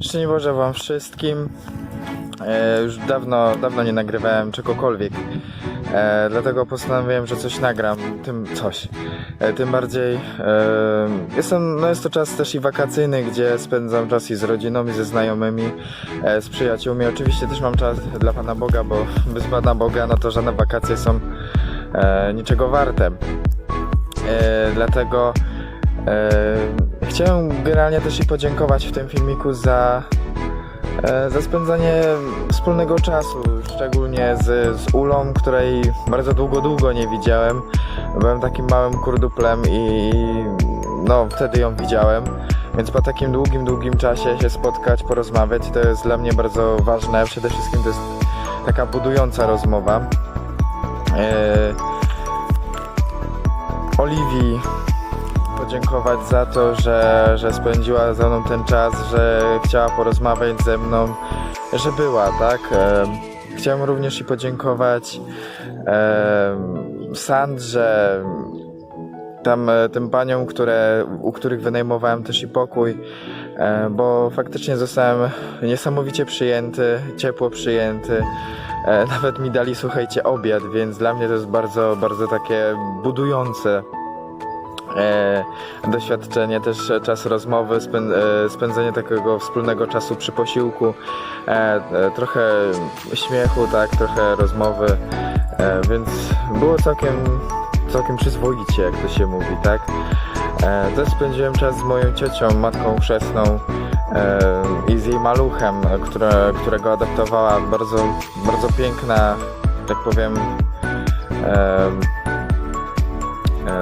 Szczęść Boże Wam wszystkim. E, już dawno, dawno nie nagrywałem czegokolwiek. E, dlatego postanowiłem, że coś nagram. Tym coś. E, tym bardziej. E, jestem, no jest to czas też i wakacyjny, gdzie spędzam czas i z rodziną, i ze znajomymi, e, z przyjaciółmi. Oczywiście też mam czas dla Pana Boga, bo bez Pana Boga no to żadne wakacje są e, niczego warte. E, dlatego e, chciałem generalnie też i podziękować w tym filmiku za, e, za spędzanie wspólnego czasu, szczególnie z, z Ulą, której bardzo długo, długo nie widziałem. Byłem takim małym kurduplem i no wtedy ją widziałem. Więc po takim długim, długim czasie się spotkać, porozmawiać, to jest dla mnie bardzo ważne. Przede wszystkim to jest taka budująca rozmowa. E, Oliwii podziękować za to, że, że spędziła ze mną ten czas, że chciała porozmawiać ze mną, że była, tak? Em, Chciałem również i podziękować em, Sandrze, tam e, tym paniom, które, u których wynajmowałem też i pokój, e, bo faktycznie zostałem niesamowicie przyjęty, ciepło przyjęty. E, Nawet mi dali, słuchajcie, obiad, więc dla mnie to jest bardzo, bardzo takie budujące e, doświadczenie, też e, czas rozmowy, e, spędzenie takiego wspólnego czasu przy posiłku, e, e, trochę śmiechu, tak, trochę rozmowy, e, więc było całkiem, całkiem przyzwoicie, jak to się mówi, tak. E, też spędziłem czas z moją ciocią, matką chrzestną e, i z jej maluchem, e, które, którego adaptowała bardzo, bardzo piękna, tak powiem, em, e,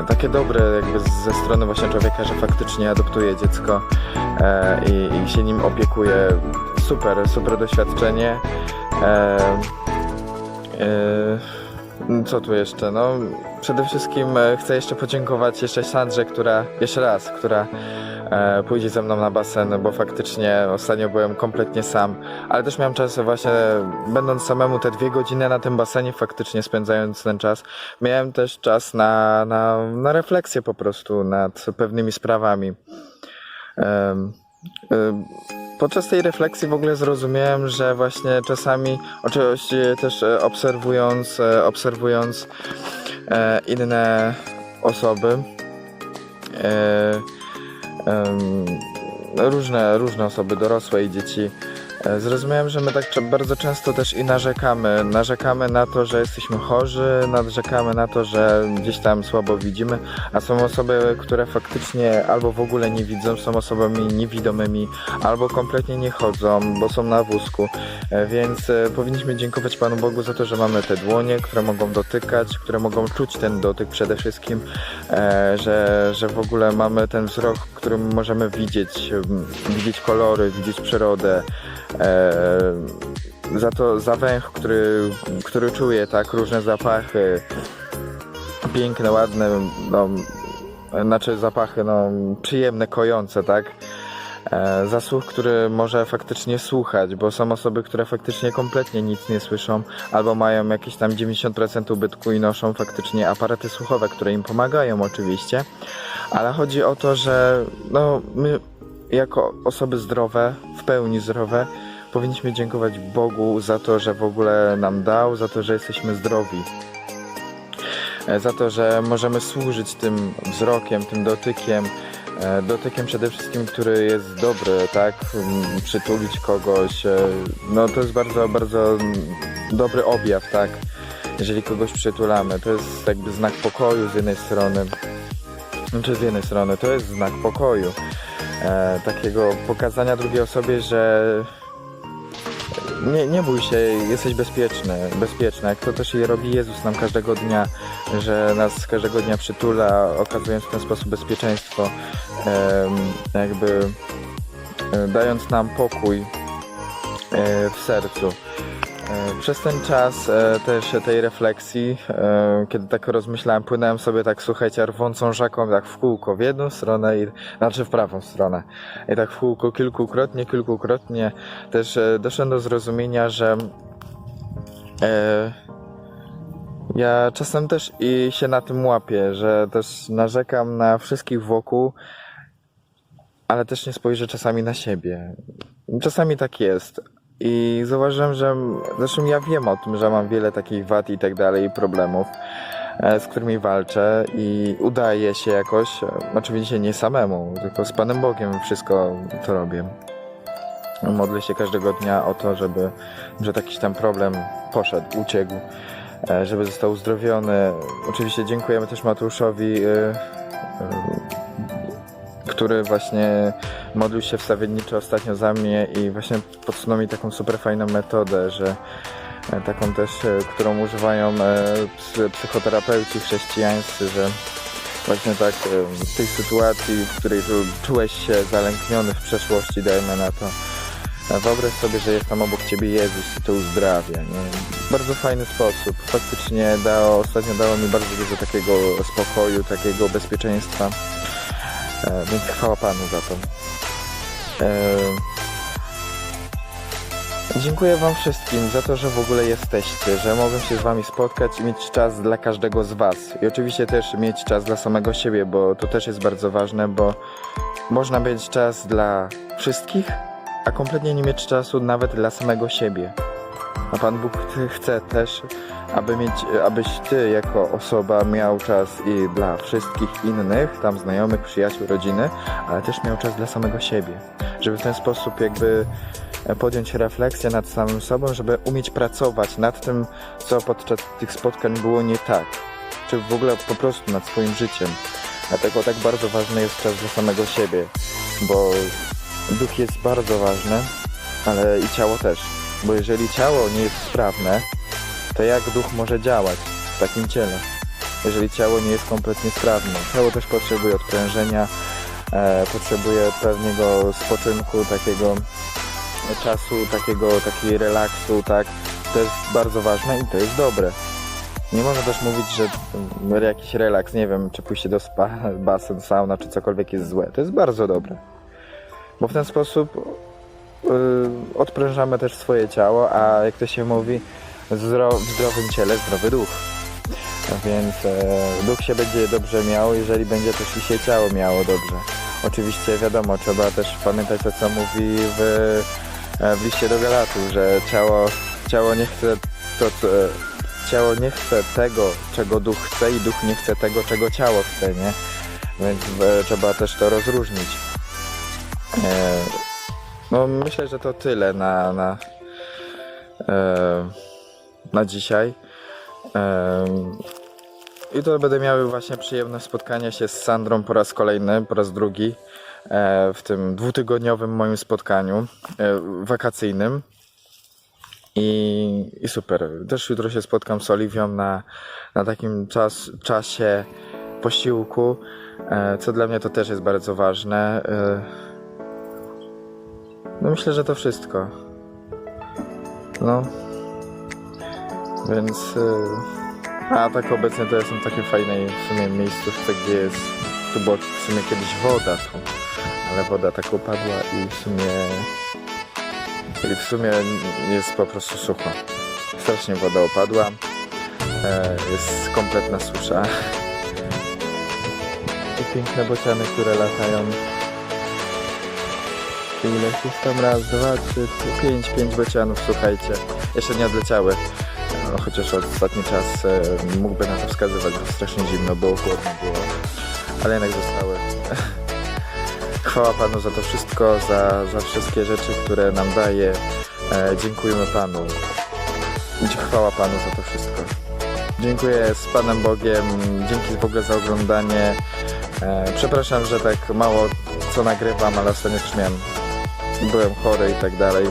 takie dobre jakby ze strony właśnie człowieka, że faktycznie adoptuje dziecko e, i, i się nim opiekuje. Super, super doświadczenie. E, co tu jeszcze? No, przede wszystkim e, chcę jeszcze podziękować jeszcze Sandrze, która, jeszcze raz, która e, pójdzie ze mną na basen, bo faktycznie ostatnio byłem kompletnie sam, ale też miałem czas właśnie, będąc samemu te dwie godziny na tym basenie, faktycznie spędzając ten czas, miałem też czas na, na, na refleksję po prostu nad pewnymi sprawami. Em, Podczas tej refleksji w ogóle zrozumiałem, że właśnie czasami, oczywiście też e, obserwując, e, obserwując e, inne osoby, różne, różne osoby, dorosłe i dzieci, zrozumiałem, że my tak bardzo często też i narzekamy. Narzekamy na to, że jesteśmy chorzy, narzekamy na to, że gdzieś tam słabo widzimy, a są osoby, które faktycznie albo w ogóle nie widzą, są osobami niewidomymi, albo kompletnie nie chodzą, bo są na wózku. E, Więc e, powinniśmy dziękować Panu Bogu za to, że mamy te dłonie, które mogą dotykać, które mogą czuć ten dotyk przede wszystkim, e, że, że w ogóle mamy ten wzrok, którym możemy widzieć, widzieć kolory, widzieć przyrodę. E, za to za węch, który, który czuje tak różne zapachy, piękne, ładne, no, znaczy zapachy no, przyjemne, kojące, tak? E, za słuch, który może faktycznie słuchać, bo są osoby, które faktycznie kompletnie nic nie słyszą, albo mają jakieś tam 90% ubytku i noszą faktycznie aparaty słuchowe, które im pomagają oczywiście, ale chodzi o to, że no, my jako osoby zdrowe, w pełni zdrowe, powinniśmy dziękować Bogu za to, że w ogóle nam dał, za to, że jesteśmy zdrowi. E, Za to, że możemy służyć tym wzrokiem, tym dotykiem, e, dotykiem przede wszystkim, który jest dobry, tak? Przytulić kogoś, e, no to jest bardzo, bardzo dobry objaw, tak? Jeżeli kogoś przytulamy, to jest jakby znak pokoju z jednej strony, znaczy z jednej strony, to jest znak pokoju, takiego pokazania drugiej osobie, że nie, nie bój się, jesteś bezpieczny, bezpieczna, jak to też robi Jezus nam każdego dnia, że nas każdego dnia przytula, okazując w ten sposób bezpieczeństwo, jakby e, dając nam pokój e, w sercu. E, Przez ten czas e, też tej refleksji, e, kiedy tak rozmyślałem, płynąłem sobie tak, słuchajcie, rwącą rzeką, tak w kółko, w jedną stronę, i, znaczy w prawą stronę. I tak w kółko kilkukrotnie, kilkukrotnie też doszedłem do zrozumienia, że ja czasem też i się na tym łapię, że też narzekam na wszystkich wokół, ale też nie spojrzę czasami na siebie. czasami tak jest. I zauważyłem, że zresztą ja wiem o tym, że mam wiele takich wad i tak dalej, problemów, e, z którymi walczę i udaje się jakoś, e, oczywiście nie samemu, tylko z Panem Bogiem wszystko to robię. Modlę się każdego dnia o to, żeby, że jakiś tam problem poszedł, uciekł, e, żeby został uzdrowiony. Oczywiście dziękujemy też Mateuszowi, e, który właśnie modlił się wstawienniczo ostatnio za mnie i właśnie podsunął mi taką super fajną metodę, że e, taką też, e, którą używają e, psy- psychoterapeuci chrześcijańscy, że właśnie tak w tej sytuacji, w której czułeś się zalękniony w przeszłości, dajmy na to, wyobraź sobie, że jest tam obok ciebie Jezus i to uzdrawia. Nie? Bardzo fajny sposób. Faktycznie dało, ostatnio dało mi bardzo dużo takiego spokoju, takiego bezpieczeństwa. E, więc chwała Panu za to. E, dziękuję Wam wszystkim za to, że w ogóle jesteście, że mogłem się z Wami spotkać i mieć czas dla każdego z Was. I oczywiście też mieć czas dla samego siebie, bo to też jest bardzo ważne, bo można mieć czas dla wszystkich, a kompletnie nie mieć czasu nawet dla samego siebie. A Pan Bóg chce też, aby mieć, abyś Ty jako osoba miał czas i dla wszystkich innych, tam znajomych, przyjaciół, rodziny, ale też miał czas dla samego siebie. Żeby w ten sposób jakby e, podjąć refleksję nad samym sobą, żeby umieć pracować nad tym, co podczas tych spotkań było nie tak. Czy w ogóle po prostu nad swoim życiem. Dlatego tak bardzo ważny jest czas dla samego siebie, bo duch jest bardzo ważny, ale i ciało też. Bo jeżeli ciało nie jest sprawne, to jak duch może działać w takim ciele? Jeżeli ciało nie jest kompletnie sprawne. Ciało też potrzebuje odprężenia, e, potrzebuje pewnego spoczynku, takiego czasu, takiego, takiego relaksu, tak? To jest bardzo ważne i to jest dobre. Nie można też mówić, że jakiś relaks, nie wiem, czy pójście do spa, basen, sauna, czy cokolwiek jest złe. To jest bardzo dobre. Bo w ten sposób odprężamy też swoje ciało, a jak to się mówi, w zdrowym ciele zdrowy duch. Więc e, duch się będzie dobrze miał, jeżeli będzie też i się ciało miało dobrze. Oczywiście wiadomo, trzeba też pamiętać o co mówi w, e, w liście do Galatu, że ciało, ciało nie chce to, co, ciało nie chce tego, czego duch chce i duch nie chce tego, czego ciało chce, nie? Więc e, trzeba też to rozróżnić. E, no myślę, że to tyle na, na, e, na dzisiaj. Em, I to będę miał właśnie przyjemność spotkania się z Sandrą po raz kolejny, po raz drugi e, w tym dwutygodniowym moim spotkaniu e, wakacyjnym. I, I super. Też jutro się spotkam z Oliwią na, na takim czas, czasie posiłku, e, co dla mnie to też jest bardzo ważne. E, no myślę, że to wszystko. No. Więc. y, A tak obecnie to jestem w takiej fajnej w sumie miejscówce, gdzie jest. Tu była w sumie kiedyś woda tu. Ale woda tak upadła i w sumie. I w sumie jest po prostu sucho. Strasznie woda opadła. E, jest kompletna susza. I piękne bociany, które latają. Ile jest tam raz, dwa, trzy, cztery, pięć, pięć bocianów, słuchajcie. Jeszcze nie odleciały. No, chociaż ostatni czas e, mógłby na to wskazywać, bo strasznie zimno było, chłodno było. Ale jednak zostały. Chwała Panu za to wszystko, za, za wszystkie rzeczy, które nam daje. E, dziękujemy Panu. Chwała Panu za to wszystko. Dziękuję z Panem Bogiem. Dzięki w ogóle za oglądanie. E, przepraszam, że tak mało co nagrywam, ale ostatnio też miałem byłem chory i tak dalej.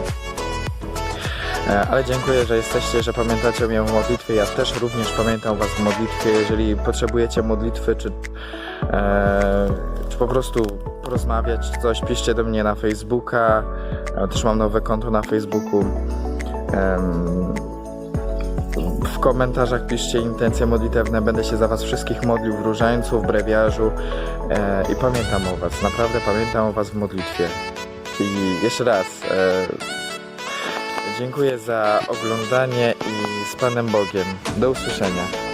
E, Ale dziękuję, że jesteście, że pamiętacie mnie w modlitwie. Ja też również pamiętam Was w modlitwie. Jeżeli potrzebujecie modlitwy, czy, e, czy po prostu porozmawiać, coś, piszcie do mnie na Facebooka. E, Też mam nowe konto na Facebooku. W komentarzach piszcie intencje modlitewne. Będę się za Was wszystkich modlił w różańcu, w brewiarzu e, i pamiętam o Was. Naprawdę pamiętam o Was w modlitwie. I jeszcze raz e, dziękuję za oglądanie i z Panem Bogiem. Do usłyszenia.